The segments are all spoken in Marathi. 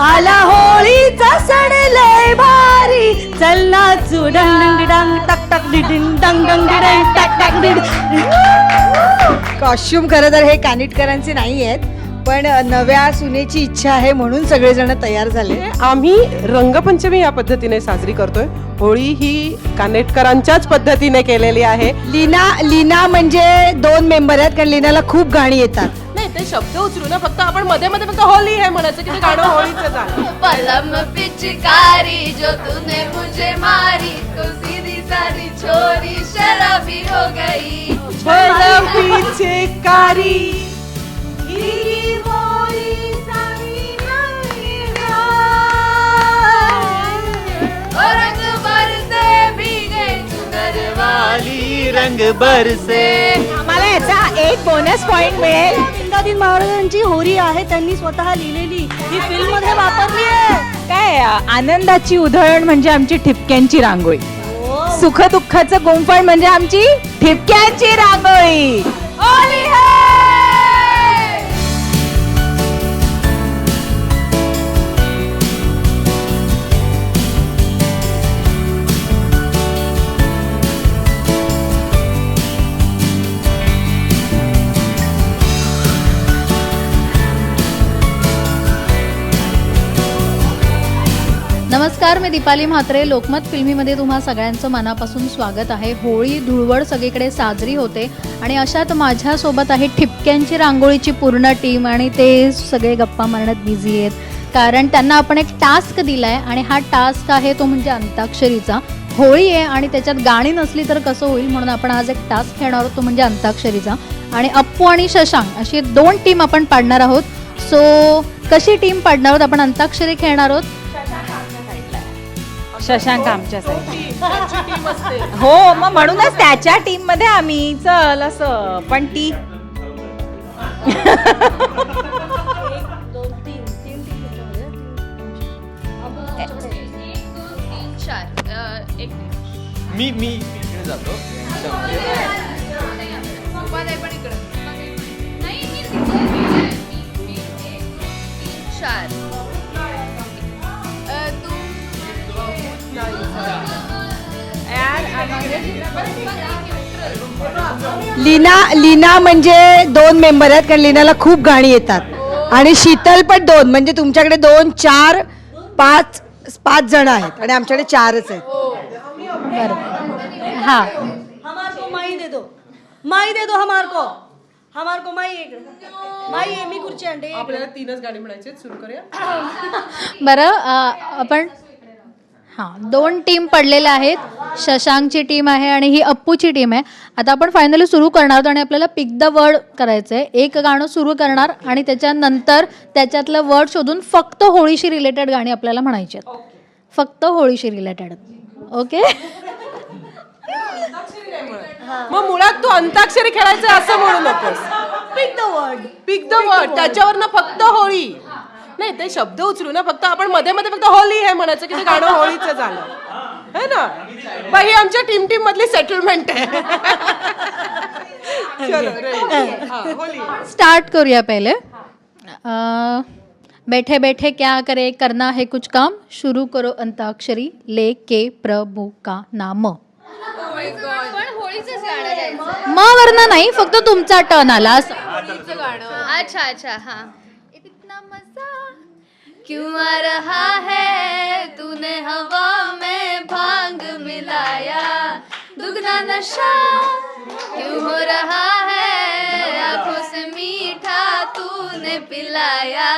आला होळीचा सण लय भारी. चल नाचू डंग डंग डांग टक टक डिडिंग डंग डंग डिडंग टक टक डिड कॉस्ट्युम खरं तर हे कानिटकरांचे नाही आहेत पण नव्या सुनेची इच्छा आहे म्हणून सगळेजण तयार झाले. आम्ही रंगपंचमी या पद्धतीने साजरी करतोय. होळी ही कानेटकरांच्याच पद्धतीने केलेली आहे. लीना लीना म्हणजे दोन मेंबर आहेत कारण लीनाला खूप गाणी येतात. ते शब्द उचलू ना फक्त आपण मध्ये मध्ये फक्त होली हे म्हणायचं की ते गाणं होळीचं झालं पलम पिचकारी जो तूने मुझे मारी तो सीधी सादी छोरी शराबी हो गई। बरं पीछे कारी गिरी मोरी सारी नैना। और रंग बरसे भीगे चुनर वाली रंग बरसे आम्हाला याचा एक बोनस पॉइंट मिळेल. इंदादीन महाराजांची होरी आहे त्यांनी स्वतः लिहिलेली ही फिल्ममध्ये वापरली आहे. काय आनंदाची उधळण म्हणजे आमची ठिपक्यांची रांगोळी. सुख दुःखाचं गुंफण म्हणजे आमची ठिपक्यांची रांगोळी. नमस्कार मी दीपाली म्हात्रे. लोकमत फिल्मीमध्ये तुम्हा सगळ्यांचं मनापासून स्वागत आहे. होळी धुळवड सगळीकडे साजरी होते आणि अशात माझ्यासोबत आहे ठिपक्यांची रांगोळीची पूर्ण टीम आणि ते सगळे गप्पा मारण्यात बिझी आहेत. कारण त्यांना आपण एक टास्क दिला आहे आणि हा टास्क आहे तो म्हणजे अंताक्षरीचा. होळी आहे आणि त्याच्यात गाणी नसली तर कसं होईल म्हणून आपण आज एक टास्क खेळणार आहोत तो म्हणजे अंताक्षरीचा. आणि अप्पू आणि शशांक अशी दोन टीम आपण पाडणार आहोत. सो कशी टीम पाडणार आहोत? आपण अंताक्षरी खेळणार आहोत. शशांक आमच्या हो मग म्हणूनच त्याच्या टीममध्ये आम्ही चल असं पण ती मी मी इकडे जातो चार लीना लीना म्हणजे दोन मेंबर आहेत कारण लीनाला खूप गाणी येतात. आणि शीतल पण दोन म्हणजे तुमच्याकडे दोन चार पाच पाच जण आहेत आणि आमच्याकडे चारच आहेत. हां. हमार को माई दे दो. माई दे दो हमार को हमार को माई एक. माई आहे मी खुर्ची आपल्याला तीनच गाणी म्हणायचे सुरू करूया. बरं आपण हां दोन टीम पडलेल्या आहेत. शशांकची टीम आहे आणि ही अप्पूची टीम आहे. आता आपण फायनली सुरू करणार आहोत आणि आपल्याला पिक द वर्ड करायचं आहे एक गाणं सुरू करणार आणि त्याच्यानंतर त्याच्यातलं वर्ड शोधून फक्त होळीशी रिलेटेड गाणी आपल्याला म्हणायची आहेत. फक्त होळीशी रिलेटेड ओके मग मुळात तू अंताक्षरी खेळायचं असं म्हणू नकोस. Pick the word pick the word त्याच्यावर फक्त होळी. नाही ते शब्द उचलू ना फक्त आपण मध्ये मध्ये फक्त होली हे म्हणायचं की ते गाणं होळीचं झालं. है ना? बाई ही आमच्या टीम टीम मधली सेटलमेंट आहे. हा, स्टार्ट करूया पहले. अ, बैठे बैठे क्या करे करना है कुछ काम? शुरू करो अंताक्षरी. ले के प्रभु का नाम पण होळीचंच गाणं. गायचं म वरना नाही फक्त तुमचा टर्न आला असं. अच्छा अच्छा हाँ. क्यों आ रहा है? तूने हवा में भाँग मिलाया। दुगना नशा क्यों हो रहा है? आँखों से मीठा तूने पिलाया।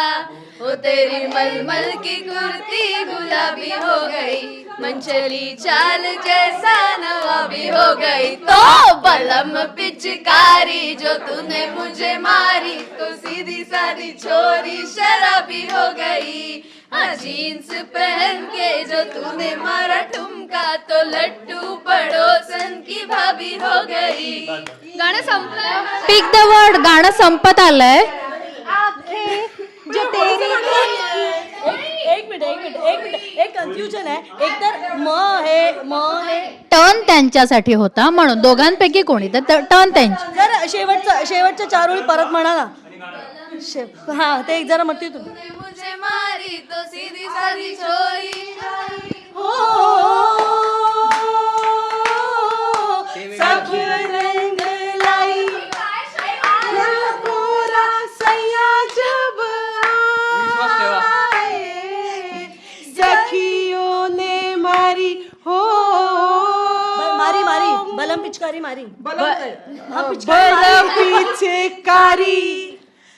वो तेरी मलमल की कुर्ती गुलाबी हो गई। मंचली चाल जैसा नवाबी हो गई। तो बलम पिचकारी जो तूने मुझे मारी तो सीधी सादी छोरी शराबी हो गई। हाँ जीन्स पहन के जो तूने मारा ठुमका तो लट्टू पड़ोसन की भाभी हो गई। गाणं संपलं? पिक द वर्ड गाणं संपत आलंय. एक एक मिनिट एक मिनिट एक मिनिट एक कन्फ्युजन आहे. एक तर म हे म हे. टर्न त्यांच्यासाठी होता म्हणून दोघांपैकी कोणी तर टर्न त्यांची. जर शेवटचं शेवटच्या चार ओळी परत म्हणा ना शे- हा ते एक जरा म्हणते तू मुझे मारी तो साधी पिचकारी मारी। हाँ। पीछे कारी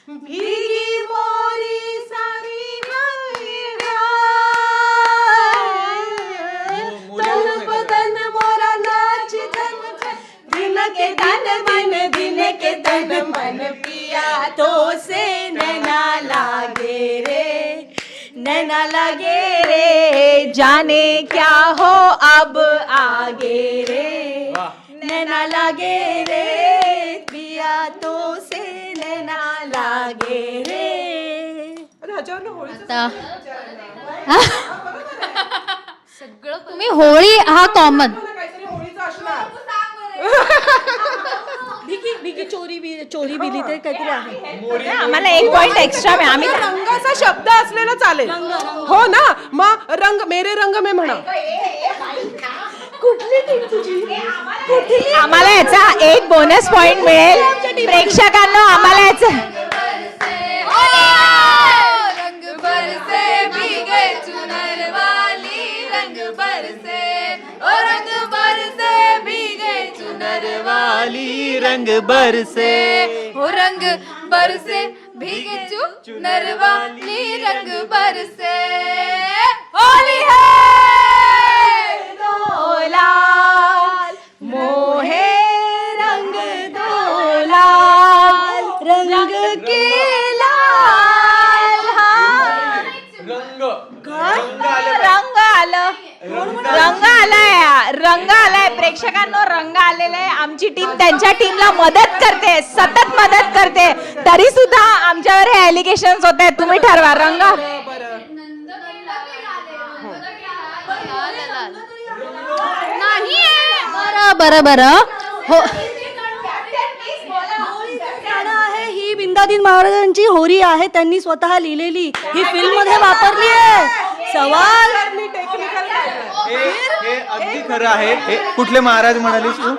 भीगी मोरी सारी बदन मोरा नाच धन दिन के धन मन दिन के धन मन पिया तो से नैना लागे रे। नैना लगे रे जाने क्या हो अब आगे रे। नैना लागे रे पिया तो से नैना लागे रे. आता तुम्ही होळी हा कॉमन भिकी भिकी चोरी बी चोरी बिली ते काहीतरी आहे. आम्हाला एक पॉइंट एक्स्ट्रा आम्ही रंगाचा शब्द असलेला चालेल. हो ना? मग रंग मेरे रंग में म्हणा. आम्हाला याचा एक बोनस पॉइंट मिळेल प्रेक्षकांना आम्हाला याचा रंग बरसे भीगे चुनर वाली रंग बरसे ओ रंग बरसे भीगे चुनर वाली रंग बरसे हो रंग बरसे भीगे चुनर वाली रंग बरसे. प्रेक्षकांना रंग आलेला आहे. आमची टीम त्यांच्या टीमला मदत करते सतत मदत करते. तरी सुद्धा आमच्यावर हे एलिगेशन होत आहेत. तुम्ही ठरवा रंग. नाही बरं बरं बरं. हो. आहे ही बिंदादीन महाराजांची होरी आहे. त्यांनी स्वतः लिहिलेली. ही फिल्ममध्ये वापरली आहे. हे अगदी खरं आहे. हे कुठले महाराज म्हणालीस तू?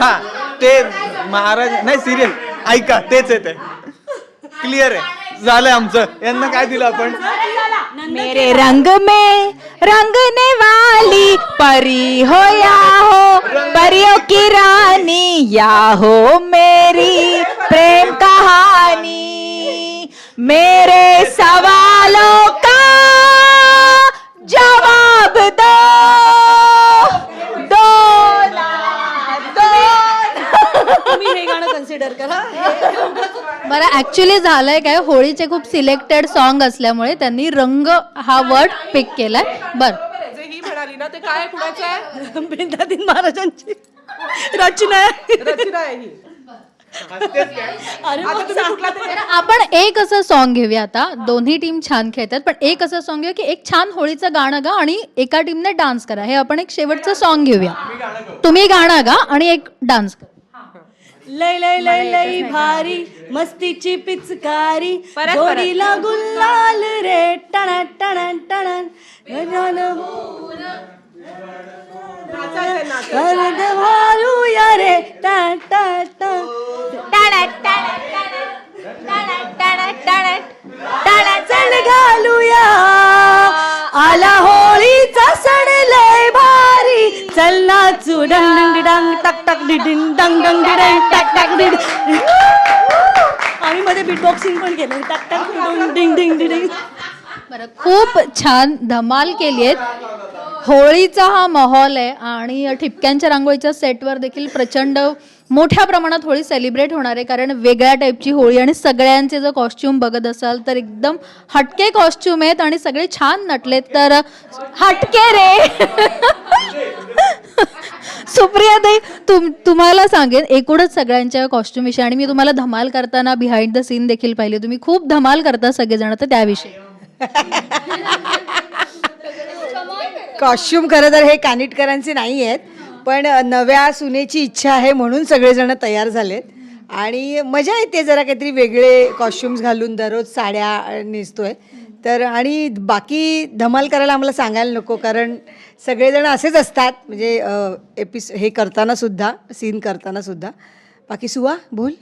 हा ते महाराज नाही सिरियल ऐका तेच आहे ते. क्लिअर आहे. झालंय आमचं. यांना काय दिलं आपण? मेरे रंग में रंगने वाली परी हो या हो परियों की रानी या हो मेरी प्रेम कहानी। मेरे सवा बरं ऍक्च्युली झालंय काय होळीचे खूप सिलेक्टेड सॉन्ग असल्यामुळे त्यांनी रंग हा वर्ड पिक केलाय. बरं. जे ही म्हणाली ना ते काय कुणाचं आहे? बिंदादीन महाराजांची. रचना आहे. रचना आहे ही. अरे आता मग तुम्ही कुठला तरी तर आपण एक असं सॉन्ग घेऊया आता. दोन्ही टीम छान खेळतात पण एक असं सॉन्ग घेऊया की एक छान होळीचं गाणं गा आणि एका टीमने डान्स करा. हे आपण एक शेवटचं सॉन्ग घेऊया. तुम्ही गाणं गा आणि एक डान्स करा. लय लय लय लय भारी मस्तीची पिचकारी. जोडीला गुलाल रे टण टण टण. भारूया रे टा टा टा. चण घालूया. आला होळीचा नाचू डंग डंग डांग टक टक डिडिंग डंग डंग डिडंग टक टक डिड आम्ही मध्ये बीट बॉक्सिंग पण केलं टक टक डिंग डिंग डिडिंग बरं खूप छान धमाल केली आहेत होळीचा हा माहोल आहे आणि ठिपक्यांच्या रांगोळीच्या सेटवर देखील प्रचंड मोठ्या प्रमाणात होळी सेलिब्रेट होणार आहे कारण वेगळ्या टाईपची होळी आणि सगळ्यांचे जर कॉस्ट्युम बघत असाल तर एकदम हटके कॉस्ट्युम आहेत आणि सगळे छान नटलेत तर हटके रे सुप्रिया ताई तुम तुम्हाला सांगेन एकूणच सगळ्यांच्या कॉस्ट्युम विषयी आणि मी तुम्हाला धमाल करताना बिहाइंड द सीन देखील पाहिले. तुम्ही खूप धमाल करता सगळेजण तर त्याविषयी. कॉस्ट्युम खरं तर हे कानिटकरांचे नाही आहेत पण नव्या सुनेची इच्छा आहे म्हणून सगळेजण तयार झालेत. आणि मजा येते जरा काहीतरी वेगळे कॉस्ट्युम्स घालून दररोज साड्या नेसतोय. तर आणि बाकी धमाल करायला आम्हाला सांगायला नको कारण सगळेजण असेच असतात. म्हणजे एपिस हे करताना सुद्धा सीन करताना सुद्धा. बाकी सुवा बोल.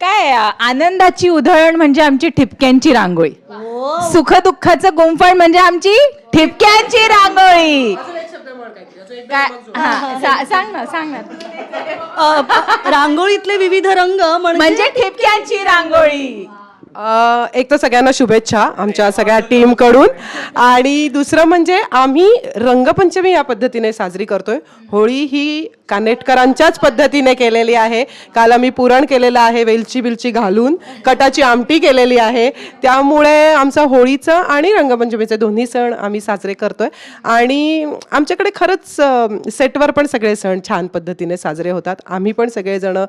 काय आनंदाची उधळण म्हणजे आमची ठिपक्यांची रांगोळी. सुख दुःखाचं गुंफण म्हणजे आमची ठिपक्यांची रांगोळी. काय हा, सांग ना सांग ना. रांगोळीतले विविध रंग म्हणजे म्हणजे ठिपक्यांची रांगोळी. एक तर सगळ्यांना शुभेच्छा आमच्या सगळ्या टीमकडून. आणि दुसरं म्हणजे आम्ही रंगपंचमी या पद्धतीने साजरी करतोय. होळी ही कानेटकरांच्याच पद्धतीने केलेली आहे. काल आम्ही पुरण केलेलं आहे वेलची बिलची घालून कटाची आमटी केलेली आहे. त्यामुळे आमचं होळीचं आणि रंगपंचमीचे दोन्ही सण आम्ही साजरे करतोय. आणि आमच्याकडे खरंच सेटवर पण सगळे सण छान पद्धतीने साजरे होतात. आम्ही पण सगळेजण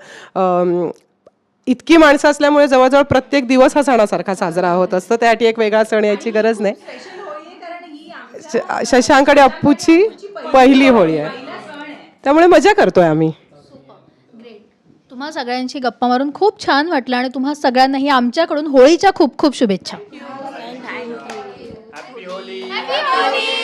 इतकी माणसं असल्यामुळे जवळजवळ प्रत्येक दिवस हा सणासारखा साजरा होत असतो. त्यासाठी एक वेगळा सण याची गरज नाही. श- शशांक आणि अप्पूची पहिली होळी आहे. त्यामुळे मजा करतोय आम्ही. तुम्हा सगळ्यांशी गप्पा मारून खूप छान वाटलं आणि तुम्हा सगळ्यांनाही आमच्याकडून होळीच्या खूप खूप शुभेच्छा. Happy Holi!